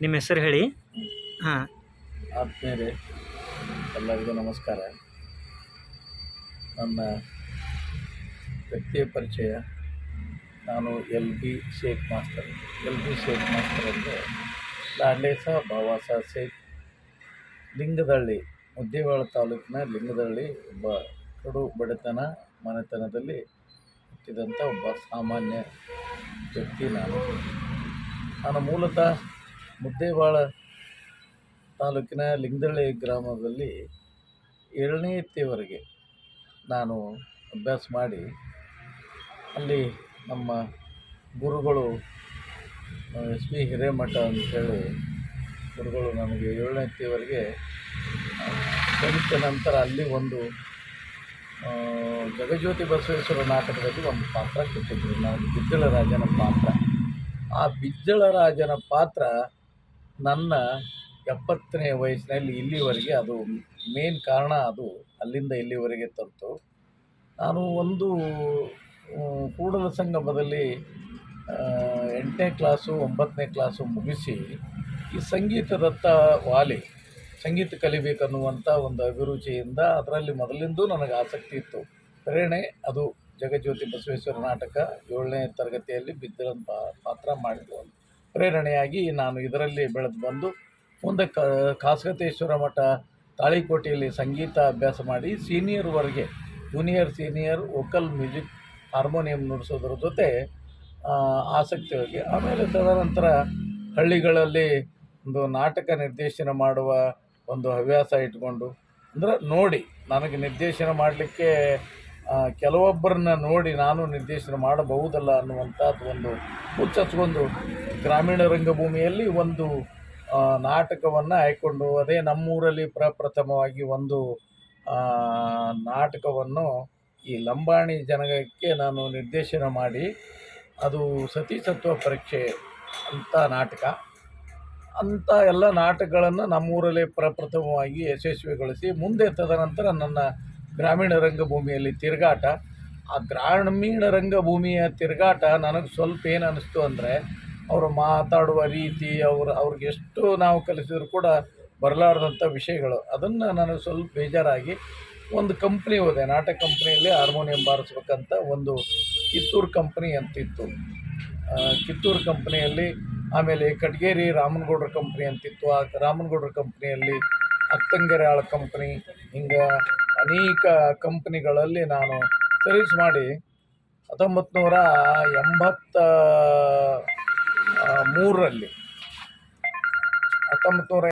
ನಿಮ್ಮ ಹೆಸರು ಹೇಳಿ? ಹಾಂ. ಆತ್ಮೀಯರೇ ಎಲ್ಲರಿಗೂ ನಮಸ್ಕಾರ. ನನ್ನ ವ್ಯಕ್ತಿಯ ಪರಿಚಯ ನಾನು L B Shaikh master L B Shaikh master ಅಂದರೆ ಬಾವಾ ಸಹ ಶೇಖ್. ಲಿಂಗದಳ್ಳಿ ಮುದ್ದೇವಾಳ ತಾಲೂಕಿನ ಲಿಂಗದಳ್ಳಿ ಒಬ್ಬ ಕಡು ಬಡತನ ಮನೆತನದಲ್ಲಿ ಹುಟ್ಟಿದಂಥ ಒಬ್ಬ ಸಾಮಾನ್ಯ ವ್ಯಕ್ತಿ ನಾನು. ನಾನು ಮೂಲತಃ ಮುದ್ದೇವಾಳ ತಾಲೂಕಿನ ಲಿಂಗದಳ್ಳಿ ಗ್ರಾಮದಲ್ಲಿ ಏಳನೇ ಎತ್ತಿಯವರೆಗೆ ನಾನು ಅಭ್ಯಾಸ ಮಾಡಿ ಅಲ್ಲಿ ನಮ್ಮ ಗುರುಗಳು ಎಸ್ ಪಿ ಹಿರೇಮಠ ಅಂತೇಳಿ ಗುರುಗಳು ನಮಗೆ ಏಳನೇ ಎತ್ತಿಯವರೆಗೆ ಕಲಿತ ನಂತರ ಅಲ್ಲಿ ಒಂದು ಜಗಜ್ಯೋತಿ ಬಸವೇಶ್ವರ ನಾಟಕದಲ್ಲಿ ಒಂದು ಪಾತ್ರ ಕೊಟ್ಟಿದ್ದರು. ನಾವು ಬಿಜ್ಜಳ ರಾಜನ ಪಾತ್ರ. ಆ ಬಿಜ್ಜಳ ರಾಜನ ಪಾತ್ರ ನನ್ನ ಎಪ್ಪತ್ತನೇ ವಯಸ್ಸಿನಲ್ಲಿ ಇಲ್ಲಿವರೆಗೆ ಅದು ಮೇನ್ ಕಾರಣ ಅದು ಅಲ್ಲಿಂದ ಇಲ್ಲಿವರೆಗೆ ತಂತು ನಾನು ಒಂದು ಕೂಡಲ ಸಂಗಮದಲ್ಲಿ ಎಂಟನೇ ಕ್ಲಾಸು ಒಂಬತ್ತನೇ ಕ್ಲಾಸು ಮುಗಿಸಿ ಈ ಸಂಗೀತದತ್ತ ವಾಲಿ, ಸಂಗೀತ ಕಲಿಬೇಕನ್ನುವಂಥ ಒಂದು ಅಭಿರುಚಿಯಿಂದ ಅದರಲ್ಲಿ ಮೊದಲಿಂದೂ ನನಗೆ ಆಸಕ್ತಿ ಇತ್ತು. ಪ್ರೇರಣೆ ಅದು ಜಗಜ್ಯೋತಿ ಬಸವೇಶ್ವರ ನಾಟಕ ಏಳನೇ ತರಗತಿಯಲ್ಲಿ ಬಿದ್ದ ಪಾತ್ರ ಮಾಡಿದ್ದು ಪ್ರೇರಣೆಯಾಗಿ ನಾನು ಇದರಲ್ಲಿ ಬೆಳೆದು ಬಂದು ಮುಂದೆ ಕ ಕಾಸಗತೇಶ್ವರ ಮಠ, ತಾಳಿಕೋಟೆಯಲ್ಲಿ ಸಂಗೀತ ಅಭ್ಯಾಸ ಮಾಡಿ ಸೀನಿಯರ್ವರೆಗೆ, junior, senior, vocal, music, harmonium ನುಡಿಸೋದ್ರ ಜೊತೆ ಆಸಕ್ತಿ ಹೋಗಿ ಆಮೇಲೆ ತದನಂತರ ಹಳ್ಳಿಗಳಲ್ಲಿ ಒಂದು ನಾಟಕ ನಿರ್ದೇಶನ ಮಾಡುವ ಒಂದು ಹವ್ಯಾಸ ಇಟ್ಕೊಂಡು, ಅಂದರೆ ನೋಡಿ ನನಗೆ ನಿರ್ದೇಶನ ಮಾಡಲಿಕ್ಕೆ ಕೆಲವೊಬ್ಬರನ್ನ ನೋಡಿ ನಾನು ನಿರ್ದೇಶನ ಮಾಡಬಹುದಲ್ಲ ಅನ್ನುವಂಥದ್ದು ಒಂದು ಹುಚ್ಚಚ್ಕೊಂಡು ಗ್ರಾಮೀಣ ರಂಗಭೂಮಿಯಲ್ಲಿ ಒಂದು ನಾಟಕವನ್ನು ಆಯ್ಕೊಂಡು ಅದೇ ನಮ್ಮೂರಲ್ಲಿ ಪ್ರಪ್ರಥಮವಾಗಿ ಒಂದು ನಾಟಕವನ್ನು ಈ ಲಂಬಾಣಿ ಜನಗಕ್ಕೆ ನಾನು ನಿರ್ದೇಶನ ಮಾಡಿ, ಅದು ಸತೀಸತ್ವ ಪರೀಕ್ಷೆ ಅಂತ ನಾಟಕ. ಅಂಥ ಎಲ್ಲ ನಾಟಕಗಳನ್ನು ನಮ್ಮೂರಲ್ಲೇ ಪ್ರಪ್ರಥಮವಾಗಿ ಯಶಸ್ವಿಗೊಳಿಸಿ, ಮುಂದೆ ತದನಂತರ ನನ್ನ ಗ್ರಾಮೀಣ ರಂಗಭೂಮಿಯಲ್ಲಿ ತಿರುಗಾಟ. ಆ ಗ್ರಾಮೀಣ ರಂಗಭೂಮಿಯ ತಿರುಗಾಟ ನನಗೆ ಸ್ವಲ್ಪ ಏನು ಅನ್ನಿಸ್ತು ಅಂದರೆ, ಅವರು ಮಾತಾಡುವ ರೀತಿ, ಅವ್ರು, ಅವ್ರಿಗೆ ಎಷ್ಟು ನಾವು ಕಲಿಸಿದ್ರು ಕೂಡ ಬರಲಾರ್ದಂಥ ವಿಷಯಗಳು. ಅದನ್ನು ನನಗೆ ಸ್ವಲ್ಪ ಬೇಜಾರಾಗಿ ಒಂದು ಕಂಪ್ನಿ ಹೋದೆ. ನಾಟಕ ಕಂಪ್ನಿಯಲ್ಲಿ ಹಾರ್ಮೋನಿಯಂ ಬಾರಿಸ್ಬೇಕಂತ ಒಂದು ಕಿತ್ತೂರು ಕಂಪ್ನಿ ಅಂತಿತ್ತು. ಕಿತ್ತೂರು ಕಂಪ್ನಿಯಲ್ಲಿ ಆಮೇಲೆ ಕಟ್ಗೇರಿ ರಾಮನಗೌಡ್ರ ಕಂಪ್ನಿ ಅಂತಿತ್ತು. ಆ ರಾಮನಗೌಡ್ರ ಕಂಪ್ನಿಯಲ್ಲಿ ಅತ್ತಂಗೆರೆ ಆಳ ಕಂಪ್ನಿ, ಹಿಂಗೆ ಅನೇಕ ಕಂಪ್ನಿಗಳಲ್ಲಿ ನಾನು ಸರ್ವಿಸ್ ಮಾಡಿ ಹತ್ತೊಂಬತ್ತು ನೂರ ಎಂಬತ್ತ ಮೂರರಲ್ಲಿ. ಹತ್ತೊಂಬತ್ತು ನೂರ